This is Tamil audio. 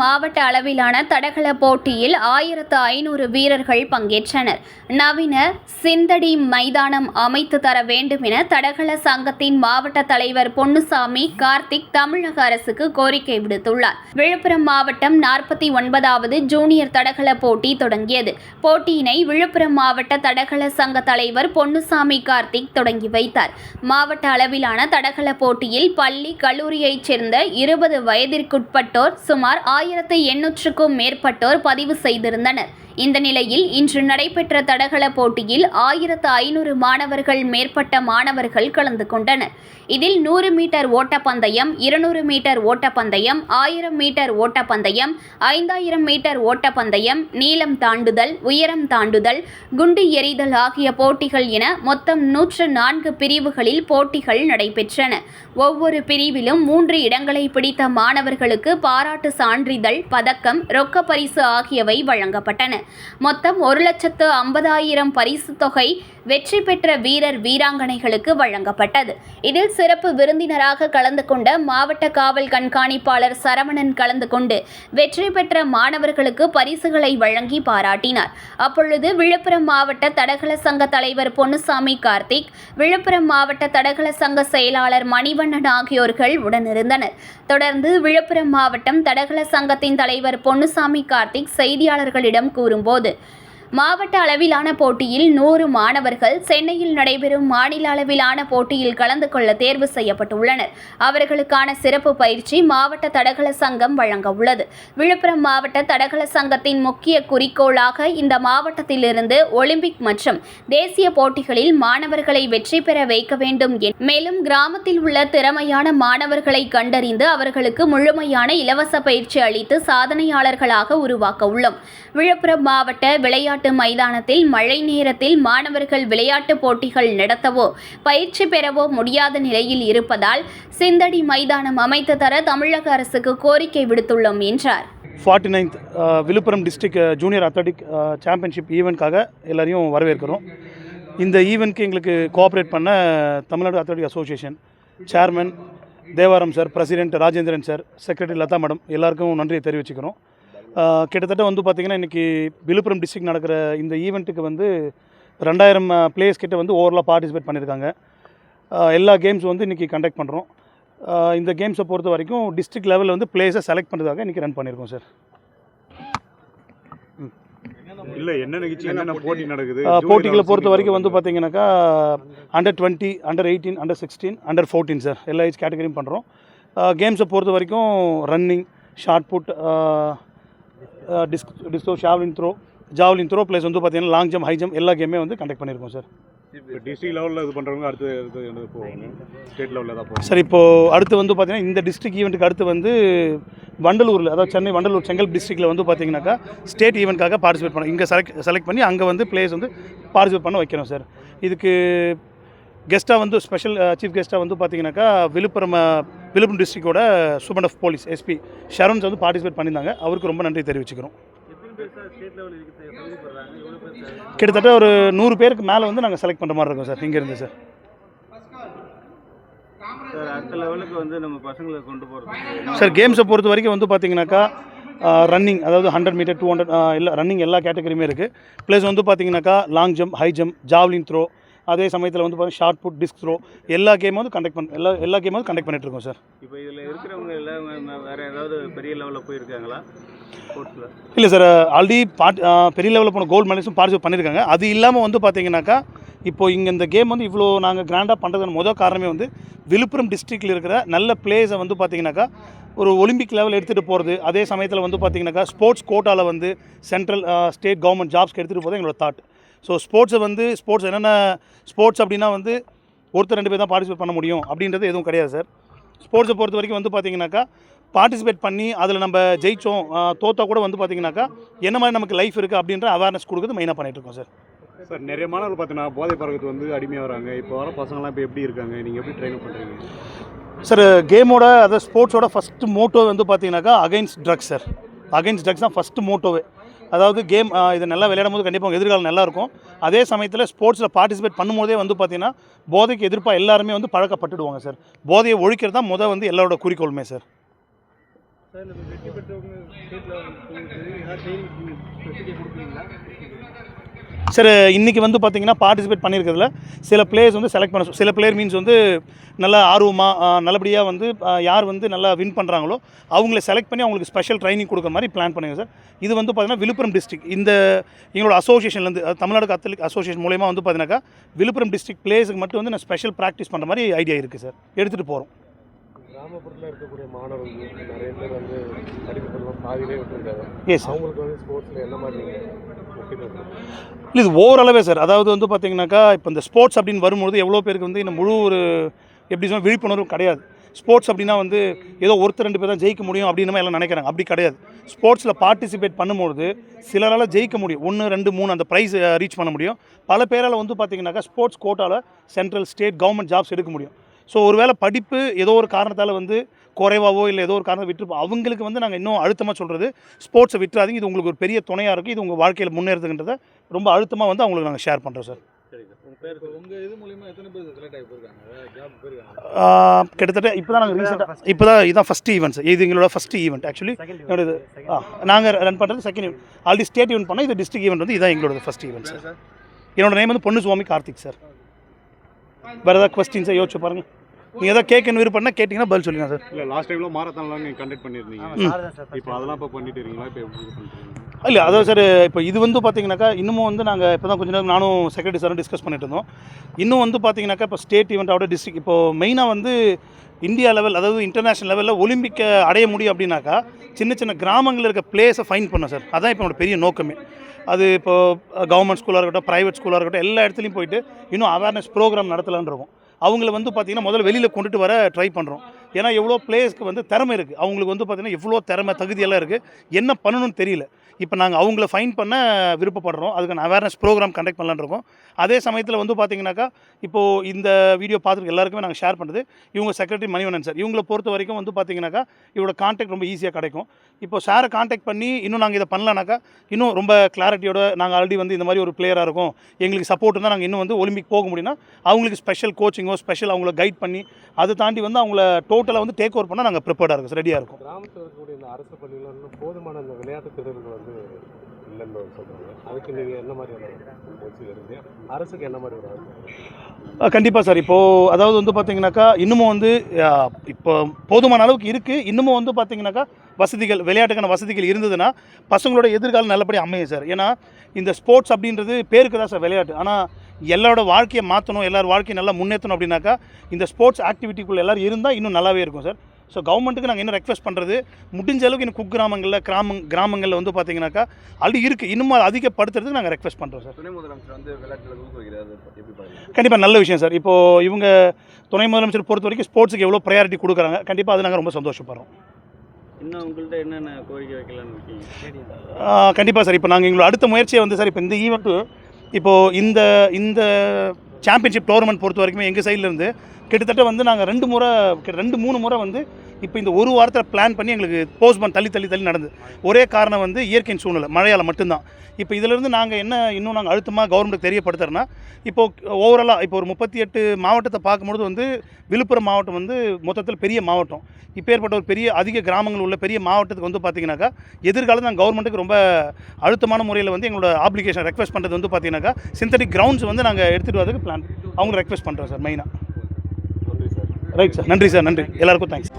மாவட்ட அளவிலான தடகள போட்டியில் ஆயிரத்து ஐநூறு வீரர்கள் பங்கேற்றனர். நவீன சிந்தடி மைதானம் அமைத்து தர வேண்டும் என தடகள சங்கத்தின் மாவட்ட தலைவர் பொன்னுசாமி கார்த்திக் தமிழக அரசுக்கு கோரிக்கை விடுத்துள்ளார். விழுப்புரம் மாவட்டம் நாற்பத்தி ஒன்பதாவது ஜூனியர் தடகள போட்டி தொடங்கியது. போட்டியினை விழுப்புரம் மாவட்ட தடகள சங்க தலைவர் பொன்னுசாமி கார்த்திக் தொடங்கி வைத்தார். மாவட்ட அளவிலான தடகள போட்டியில் பள்ளி கல்லூரியைச் சேர்ந்த இருபது வயதிற்குட்பட்டோர் சுமார் ஆயிரத்து எண்ணூற்றுக்கும் மேற்பட்டோர் பதிவு செய்திருந்தனர். இந்த நிலையில் இன்று நடைபெற்ற தடகள போட்டியில் ஆயிரத்து ஐநூறு மாணவர்கள் மேற்பட்ட மாணவர்கள் கலந்து கொண்டனர். இதில் நூறு மீட்டர் ஓட்டப்பந்தயம் இருநூறு மீட்டர் ஓட்டப்பந்தயம் ஆயிரம் மீட்டர் ஓட்டப்பந்தயம் ஐந்தாயிரம் மீட்டர் ஓட்டப்பந்தயம் நீளம் தாண்டுதல் உயரம் தாண்டுதல் குண்டு எறிதல் ஆகிய போட்டிகள் என மொத்தம் நூற்று நான்கு பிரிவுகளில் போட்டிகள் நடைபெற்றன. ஒவ்வொரு பிரிவிலும் மூன்று இடங்களை பிடித்த மாணவர்களுக்கு பாராட்டு சான்றிதழ் பதக்கம் ரொக்க பரிசு ஆகியவை வழங்கப்பட்டன. மொத்தம் ஒரு லட்சத்து ஐம்பதாயிரம் பரிசு தொகை வெற்றி பெற்ற வீரர் வீராங்கனைகளுக்கு வழங்கப்பட்டது. இதில் சிறப்பு விருந்தினராக கலந்து கொண்ட மாவட்ட காவல் கண்காணிப்பாளர் சரவணன் கலந்து கொண்டு வெற்றி பெற்ற மாணவர்களுக்கு பரிசுகளை வழங்கி பாராட்டினார். அப்பொழுது விழுப்புரம் மாவட்ட தடகள சங்க தலைவர் பொன்னுசாமி கார்த்திக் விழுப்புரம் மாவட்ட தடகள சங்க செயலாளர் மணிவண்ணன் ஆகியோர்கள் உடனிருந்தனர். தொடர்ந்து விழுப்புரம் மாவட்டம் தடகள சங்கத்தின் தலைவர் பொன்னுசாமி கார்த்திக் செய்தியாளர்களிடம் கூறும்போது மாவட்ட அளவிலான போட்டியில் நூறு மாணவர்கள் சென்னையில் நடைபெறும் மாநில அளவிலான போட்டியில் கலந்து கொள்ள தேர்வு செய்யப்பட்டுள்ளனர். அவர்களுக்கான சிறப்பு பயிற்சி மாவட்ட தடகள சங்கம் வழங்க உள்ளது. விழுப்புரம் மாவட்ட தடகள சங்கத்தின் முக்கிய குறிக்கோளாக இந்த மாவட்டத்திலிருந்து ஒலிம்பிக் மற்றும் தேசிய போட்டிகளில் மாணவர்களை வெற்றி பெற வைக்க வேண்டும் என்- மேலும் கிராமத்தில் உள்ள திறமையான மாணவர்களை கண்டறிந்து அவர்களுக்கு முழுமையான இலவச பயிற்சி அளித்து சாதனையாளர்களாக உருவாக்க உள்ளோம். விழுப்புரம் மாவட்ட விளையாட்டு மைதானத்தில் மழை நேரத்தில் மாணவர்கள் விளையாட்டு போட்டிகள் நடத்தவோ பயிற்சி பெறவோ முடியாத நிலையில் இருப்பதால் சிந்தடி மைதானம் அமைத்து தர தமிழக அரசுக்கு கோரிக்கை விடுத்துள்ளோம் என்றார். Forty ninth Villupuram district junior athletic championship ஈவெண்ட்காக எல்லாரையும் வரவேற்கிறோம். இந்த ஈவெண்ட்க்கு எங்களுக்கு கோஆப்ரேட் பண்ண Tamil Nadu athletic association chairman Devaram sir president Rajendran sir secretary Latha madam எல்லாருக்கும் நன்றியை தெரிவிச்சுக்கிறோம். கிட்டத்தட்ட வந்து பார்த்திங்கன்னா இன்றைக்கி விழுப்புரம் டிஸ்ட்ரிக்ட் நடக்கிற இந்த ஈவெண்ட்டுக்கு வந்து ரெண்டாயிரம் பிளேயர்ஸ் கிட்ட வந்து ஓவரலாக பார்ட்டிசிபேட் பண்ணியிருக்காங்க. எல்லா கேம்ஸ் வந்து இன்றைக்கி கண்டக்ட் பண்ணுறோம் இந்த கேம்ஸை பொறுத்த வரைக்கும் டிஸ்ட்ரிக்ட் லெவலில் வந்து பிளேயர்ஸை செலக்ட் பண்ணுறதுக்காக இன்றைக்கி ரன் பண்ணியிருக்கோம் சார் இல்ல என்ன நிகழ்ச்சி என்னென்ன போட்டி நடக்குது? போட்டிகளை பொறுத்த வரைக்கும் வந்து பார்த்தீங்கன்னாக்கா under twenty under eighteen under sixteen under fourteen sir எல்லா ஏஜ் கேட்டகரியும் பண்ணுறோம் கேம்ஸை பொறுத்த வரைக்கும் running shot put disc disco javelin throw javelin throw plus வந்து பார்த்தீங்கன்னா லாங் ஜம்ப் ஹை ஜம்ப் எல்லா கேமே வந்து கண்டக்ட் பண்ணியிருக்கோம் சார் டிஸ்ட்ரிக்ட் லெவலில் இது பண்றவங்க அடுத்து அடுத்து போவாங்க? ஸ்டேட் லெவலில் தான் போவாங்க. சார் இப்போது அடுத்து வந்து பார்த்தீங்கன்னா இந்த டிஸ்ட்ரிக்ட் ஈவெண்ட்டுக்கு அடுத்து வந்து வண்டலூரில் அதாவது சென்னை வண்டலூர் செங்கல் டிஸ்ட்ரிக்ட்டில் வந்து பார்த்தீங்கன்னாக்கா ஸ்டேட் ஈவெண்ட்காக பார்ட்டிசிபேட் பண்ணோம் இங்கே செலக்ட் செலக்ட் பண்ணி அங்கே வந்து பிளேயர்ஸ் வந்து பார்ட்டிசிபேட் பண்ண வைக்கிறோம் சார் இதுக்கு கெஸ்ட்டாக வந்து ஸ்பெஷல் சீஃப் கெஸ்ட்டாக வந்து பார்த்தீங்கன்னாக்கா விழுப்புரம் விழுப்புரம் டிஸ்ட்ரிக்டோட சூப்பர் ஆஃப் போலீஸ் எஸ்பி ஷரன்ஸ் வந்து பார்ட்டிசிபேட் பண்ணியிருந்தாங்க. அவருக்கு ரொம்ப நன்றி தெரிவிச்சுக்கிறோம். கிட்டத்தட்ட ஒரு நூறு பேருக்கு மேலே வந்து நாங்கள் செலக்ட் பண்ணுற மாதிரி இருக்கோம் சார். இங்கேருந்து சார் சார். லெவலுக்கு வந்து நம்ம சார் கேம்ஸை பொறுத்த வரைக்கும் வந்து பார்த்தீங்கன்னாக்கா ரன்னிங் அதாவது ஹண்ட்ரட் மீட்டர் டூ ஹண்ட்ரட் எல்லா ரன்னிங் எல்லா கேட்டகரியுமே இருக்குது ப்ளஸ் வந்து பார்த்தீங்கன்னாக்கா long jump high jump javelin throw அதே சமயத்தில் வந்து பார்த்தீங்கன்னா ஷார்ட் புட் டிஸ்க் த்ரோ எல்லா கேமும் வந்து கண்டக்ட் பண்ண எல்லா எல்லா கேமும் வந்து கண்டக்ட் பண்ணிட்டு இருக்கோம் சார் இப்போ இதில் இருக்கிறவங்க எல்லாம் வேற ஏதாவது பெரிய லெவலில் போயிருக்காங்களா? இல்லை சார் ஆல்ரெடி பார்ட் பெரிய லெவலில் போன கோல்டு மெடல்ஸும் பார்ட்டிசிபேட் பண்ணியிருக்காங்க அது இல்லாமல் வந்து பார்த்தீங்கன்னாக்கா இப்போ இங்கே இந்த கேம் வந்து இவ்வளோ நாங்கள் கிராண்டாக பண்ணுறதுக்கு முதல் காரணமே வந்து விழுப்புரம் டிஸ்ட்ரிக்டில் இருக்கிற நல்ல பிளேயர்ஸை வந்து பார்த்தீங்கன்னாக்கா ஒரு ஒலிம்பிக் லெவல் எடுத்துகிட்டு போகிறது அதே சமயத்தில் வந்து பார்த்தீங்கன்னாக்கா ஸ்போர்ட்ஸ் கோட்டாவில் வந்து சென்ட்ரல் ஸ்டேட் கவர்மெண்ட் ஜாப்ஸ்க்கு எடுத்துகிட்டு போகிறது எங்களோட தாட் ஸோ ஸ்போர்ட்ஸை வந்து ஸ்போர்ட்ஸ் என்னென்ன ஸ்போர்ட்ஸ் அப்படின்னா வந்து ஒருத்தர் ரெண்டு பேர் தான் பார்ட்டிசிபேட் பண்ண முடியும் அப்படின்றது எதுவும் கிடையாது சார் ஸ்போர்ட்ஸை பொறுத்த வரைக்கும் வந்து பார்த்தீங்கன்னாக்கா பார்ட்டிசிபேட் பண்ணி அதில் நம்ம ஆஹ் தோத்தா கூட வந்து பார்த்தீங்கன்னாக்கா என்ன மாதிரி நமக்கு லைஃப் இருக்குது அப்படின்ற அவேர்னஸ் கொடுக்குறது மெயினாக பண்ணிட்டு இருக்கோம் சார் சார் நிறைய மாணவர்கள் பார்த்தீங்கன்னா போதை பழக்கத்து வந்து அடிமையாக வராங்க இப்போ வர பசங்களாம் இப்போ எப்படி இருக்காங்க? நீங்கள் எப்படி ட்ரெயின் பண்ணுறீங்க சார் கேமோட அதாவது ஸ்போர்ட்ஸோட ஃபஸ்ட்டு மோட்டோ வந்து பார்த்தீங்கன்னாக்கா against drugs sir against drugs தான் ஃபஸ்ட்டு மோட்டோவே அதாவது கேம் இதை நல்லா விளையாடும் போது கண்டிப்பாக உங்க எதிர்காலம் நல்லா இருக்கும். அதே சமயத்தில் ஸ்போர்ட்ஸில் பார்ட்டிசிபேட் பண்ணும்போதே வந்து பார்த்தீங்கன்னா போதைக்கு எதிர்ப்பாக எல்லாருமே வந்து பழக்கப்பட்டுடுவாங்க சார். போதையை ஒழிக்கிறது தான் முத வந்து எல்லாரோட குறிக்கோளுமே சார். சார் இன்றைக்கி வந்து பார்த்தீங்கன்னா பார்ட்டிசிபேட் பண்ணியிருக்கிறதுல சில பிளேயர்ஸ் வந்து செலக்ட் பண்ண சில பிளேயர் மீன்ஸ் வந்து நல்லா ஆர்வமாக நல்லபடியாக வந்து யார் வந்து நல்லா வின் பண்ணுறாங்களோ அவங்கள செலக்ட் பண்ணி அவங்களுக்கு ஸ்பெஷல் ட்ரைனிங் கொடுக்குற மாதிரி பிளான் பண்ணுங்க சார். இது வந்து பார்த்தீங்கன்னா விழுப்புரம் டிஸ்ட்ரிக் இந்த எங்களோட அசோசியேஷன்லேருந்து தமிழ்நாடு கத்தலிக் அசோசியேஷன் மூலயமா வந்து பார்த்தீங்கன்னாக்கா விழுப்புரம் டிஸ்ட்ரிக்ட் பிளேயர்ஸுக்கு மட்டும் வந்து நான் ஸ்பெஷல் ப்ராக்டிஸ் பண்ணுற மாதிரி ஐடியா இருக்குது சார். எடுத்துகிட்டு போகிறோம் கிராமப்புறத்தில் இருக்கக்கூடிய மாணவர்கள் நிறைய பேர் வந்து படிப்புகள்லாம் பாதியிலே விட்டுருக்காங்க. எஸ் அவங்களுக்கு வந்து ஸ்போர்ட்ஸில் என்ன மாதிரி இது ஓரளவே சார் அதாவது வந்து பார்த்தீங்கன்னாக்கா இப்போ இந்த ஸ்போர்ட்ஸ் அப்படின்னு வரும்பொழுது எவ்வளோ பேருக்கு வந்து இந்த முழு ஒரு எப்படி சொல்ல விழிப்புணர்வு கிடையாது. ஸ்போர்ட்ஸ் அப்படின்னா வந்து ஏதோ ஒருத்தர் ரெண்டு பேர் தான் ஜெயிக்க முடியும் அப்படின்னு மாதிரி எல்லாம் நினைக்கிறாங்க. அப்படி கிடையாது. ஸ்போர்ட்ஸில் பார்ட்டிசிபேட் பண்ணும்போது சிலரால் ஜெயிக்க முடியும். ஒன்று ரெண்டு மூணு அந்த ப்ரைஸ் ரீச் பண்ண முடியும். பல பேரால் வந்து பார்த்தீங்கன்னாக்கா ஸ்போர்ட்ஸ் கோட்டாவில் சென்ட்ரல் ஸ்டேட் கவர்மெண்ட் ஜாப்ஸ் எடுக்க முடியும். ஸோ ஒருவேளை படிப்பு ஏதோ ஒரு காரணத்தால் வந்து குறைவாவோ இல்லை ஏதோ ஒரு காரணத்தை விட்டுருப்போம் அவங்களுக்கு வந்து நாங்கள் இன்னும் அழுத்தமாக சொல்கிறது ஸ்போர்ட்ஸை விட்டுறாதீங்க. இது உங்களுக்கு ஒரு பெரிய துணையாக இருக்குது இது உங்கள் வாழ்க்கையில் முன்னேறதுன்றதை ரொம்ப அழுத்தமாக வந்து அவங்களுக்கு நாங்கள் ஷேர் பண்ணுறோம் சார் சரி சார் கிட்டத்தட்ட இப்போ தான் நாங்கள் ரீசெண்டாக இப்போ தான் இதுதான் ஃபஸ்ட் ஈவெண்ட்ஸ் இது எங்களோட ஃபஸ்ட் ஈவெண்ட் ஆக்சுவலி என்னோட இது. நாங்கள் ரன் பண்ணுறது second event already state event பண்ணோம். இது டிஸ்ட்ரிக்ட் ஈவெண்ட் வந்து இதான் எங்களோட ஃபஸ்ட் ஈவெண்ட் சார் என்னோட நேம் வந்து பொண்ணு சுவாமி கார்த்திக் சார் வேறு ஏதாவது கொஸ்டின்ஸை யோசிச்சு பாருங்கள் நீங்கள் ஏதாவது கேட்கணும் விருப்பம்னா கேட்டிங்கன்னா பதில் சொல்லுங்கள் சார். இல்லை லாஸ்ட் டைமில் மாரத்தான்லாம் நீங்கள் கண்டக்ட் பண்ணியிருந்தீங்க. இப்போ அதெல்லாம் இப்போ பண்ணிட்டு இருக்கீங்களா இப்போ எப்படி இல்லை அதாவது சார் இப்போ இது வந்து பார்த்தீங்கன்னாக்கா இன்னமும் வந்து நாங்கள் இப்போ தான் கொஞ்ச நேரம் நானும் செக்ரட்டரி சாரும் டிஸ்கஸ் பண்ணிட்டு இருந்தோம். இன்னும் வந்து பார்த்தீங்கன்னாக்கா இப்போ ஸ்டேட் ஈவெண்ட்டோட டிஸ்ட்ரிக்ட் இப்போ மெயினாக வந்து இந்தியா லெவல் அதாவது இன்டர்நேஷனல் லெவலில் ஒலிம்பிக்கை அடைய முடியும் அப்படின்னாக்கா சின்ன சின்ன கிராமங்களில் இருக்க பிளேஸை ஃபைன் பண்ணோம் சார். அதான் இப்போ என்னோட பெரிய நோக்கமே. அது இப்போ கவர்மெண்ட் ஸ்கூலாக இருக்கட்டும் ப்ரைவேட் ஸ்கூலாக இருக்கட்டும் எல்லா இடத்துலையும் போயிட்டு இன்னும் அவேர்னஸ் ப்ரோக்ராம் நடத்தலான்னு இருக்கோம். அவங்கள வந்து பார்த்திங்கன்னா முதல்ல வெளியில் கொண்டுட்டு வர ட்ரை பண்ணுறோம் ஏன்னா எவ்வளோ பிளேயர்ஸ்க்கு வந்து திறமை இருக்குது அவங்களுக்கு வந்து பார்த்திங்கன்னா எவ்வளோ திறமை தகுதியெல்லாம் இருக்குது என்ன பண்ணணும்னு தெரியல. இப்போ நாங்கள் அவங்கள ஃபைன் பண்ண விருப்பப்படுறோம். அதுக்கான அவேர்னஸ் ப்ரோக்ராம் கண்டக்ட் பண்ணலான்னு இருக்கோம். அதே சமயத்தில் வந்து பார்த்தீங்கன்னாக்கா இப்போது இந்த வீடியோ பார்த்துருக்க எல்லாருக்குமே நாங்கள் ஷேர் பண்ணுறது இவங்க செக்ரட்டரி மணிவண்ணன் சார். இவங்களை பொறுத்த வரைக்கும் வந்து பார்த்தீங்கன்னாக்கா இவரோட கான்டாக்ட் ரொம்ப ஈஸியாக கிடைக்கும். இப்போ சாரை கான்டாக்ட் பண்ணி இன்னும் நாங்கள் இதை பண்ணலனாக்கா இன்னும் ரொம்ப கிளாரிட்டியோட நாங்கள் ஆல்ரெடி வந்து இந்த மாதிரி ஒரு பிளேயராக இருக்கும். எங்களுக்கு சப்போர்ட் இருந்தால் நாங்கள் இன்னும் வந்து ஒலிம்பிக் போக முடியும்னா அவங்களுக்கு ஸ்பெஷல் கோச்சிங்கோ ஸ்பெஷல் அவங்கள கைட் பண்ணி அதை தாண்டி வந்து அவங்கள டோட்டலாக வந்து டேக் ஓவர் பண்ணால் நாங்கள் ப்ரிப்பேர்டாக இருக்கோம் ரெடியாக இருக்கும். கிராமத்தில் இருக்கக்கூடிய இந்த அரசு பள்ளியில் இன்னும் போதுமான இந்த விளையாட்டு திறன்கள் வந்து இல்லைன்னு சொல்கிறாங்க அதுக்கு நீங்கள் என்ன இருக்கு அரசுக்கு என்ன மாதிரி ஒரு? கண்டிப்பாக சார் இப்போது அதாவது வந்து பார்த்தீங்கன்னாக்கா இன்னமும் வந்து இப்போ போதுமான அளவுக்கு இருக்குது இன்னமும் வந்து பார்த்தீங்கன்னாக்கா வசதிகள் விளையாட்டுக்கான வசதிகள் இருந்ததுன்னா பசங்களோட எதிர்காலம் நல்லபடியாக அமையும் சார். ஏன்னா இந்த ஸ்போர்ட்ஸ் அப்படின்றது பேருக்கு தான் சார் விளையாட்டு. ஆனால் எல்லாரோட வாழ்க்கையை மாற்றணும் எல்லார் வாழ்க்கையை நல்லா முன்னேற்றணும் அப்படின்னாக்கா இந்த ஸ்போர்ட்ஸ் ஆக்டிவிட்டிக்குள்ளே எல்லோரும் இருந்தால் இன்னும் நல்லாவே இருக்கும் சார். ஸோ கவர்மெண்ட்டுக்கு நாங்கள் இன்னும் ரெக்வஸ்ட் பண்ணுறது முடிஞ்ச அளவுக்கு இன்னும் குக்கிராமங்களில் கிராம கிராமங்களில் வந்து பார்த்தீங்கன்னாக்கா ஆல்ரெடி இருக்குது இன்னும் அதை அதிகப்படுத்துறதுக்கு நாங்கள் ரெக்வஸ்ட் பண்ணுறோம் சார். துணை முதலமைச்சர் வந்து விளையாட்டுல கண்டிப்பாக நல்ல விஷயம் சார். இப்போது இவங்க துணை முதலமைச்சர் பொறுத்த வரைக்கும் ஸ்போர்ட்ஸுக்கு எவ்வளோ ப்ரையாரிட்டி கொடுக்குறாங்க கண்டிப்பாக அது நாங்கள் ரொம்ப சந்தோஷப்படுறோம். இன்னும் உங்கள்கிட்ட என்னென்ன கோரிக்கை இருக்கீங்க? கண்டிப்பாக சார். இப்போ நாங்கள் எங்களோட அடுத்த முயற்சியை வந்து சார் இப்போ இந்த ஈவெண்ட்டு இப்போது இந்த இந்த சாம்பியன்ஷிப் டோர்னமெண்ட் பொறுத்த வரைக்கும் எங்கள் சைட்லேருந்து கிட்டத்தட்ட வந்து நாங்கள் ரெண்டு முறை ரெண்டு மூணு முறை வந்து இப்போ இந்த ஒரு வாரத்தில் பிளான் பண்ணி எங்களுக்கு போஸ்ட்போன் தள்ளி தள்ளி தள்ளி நடந்து. ஒரே காரணம் வந்து இயற்கையின் சூழ்நிலை மழையால் மட்டும்தான். இப்போ இதிலிருந்து நாங்கள் என்ன இன்னும் நாங்கள் அழுத்தமாக கவர்மெண்ட்டுக்கு தெரியப்படுத்துறோன்னா இப்போது ஓவராலாக இப்போ ஒரு முப்பத்தி எட்டு மாவட்டத்தை பார்க்கும்பொழுது வந்து விழுப்புரம் மாவட்டம் வந்து மொத்தத்தில் பெரிய மாவட்டம். இப்போ ஏற்பட்ட ஒரு பெரிய அதிக கிராமங்கள் உள்ள பெரிய மாவட்டத்துக்கு வந்து பார்த்தீங்கன்னாக்கா எதிர்காலம் நாங்கள் கவர்மெண்ட்டுக்கு ரொம்ப அழுத்தமான முறையில் வந்து எங்களோட ஆப்ளிகேஷன் ரெக்வஸ்ட் பண்ணுறது வந்து பார்த்தீங்கன்னாக்கா சிந்தட்டிக் கிரவுண்ட்ஸ் வந்து நாங்கள் எடுத்துகிட்டு வரதுக்கு பிளான் அவங்க ரெக்வஸ்ட் பண்ணுறோம் சார் மெயினாக ரைட் சார் நன்றி சார் நன்றி. எல்லாருக்கும் தேங்க்ஸ்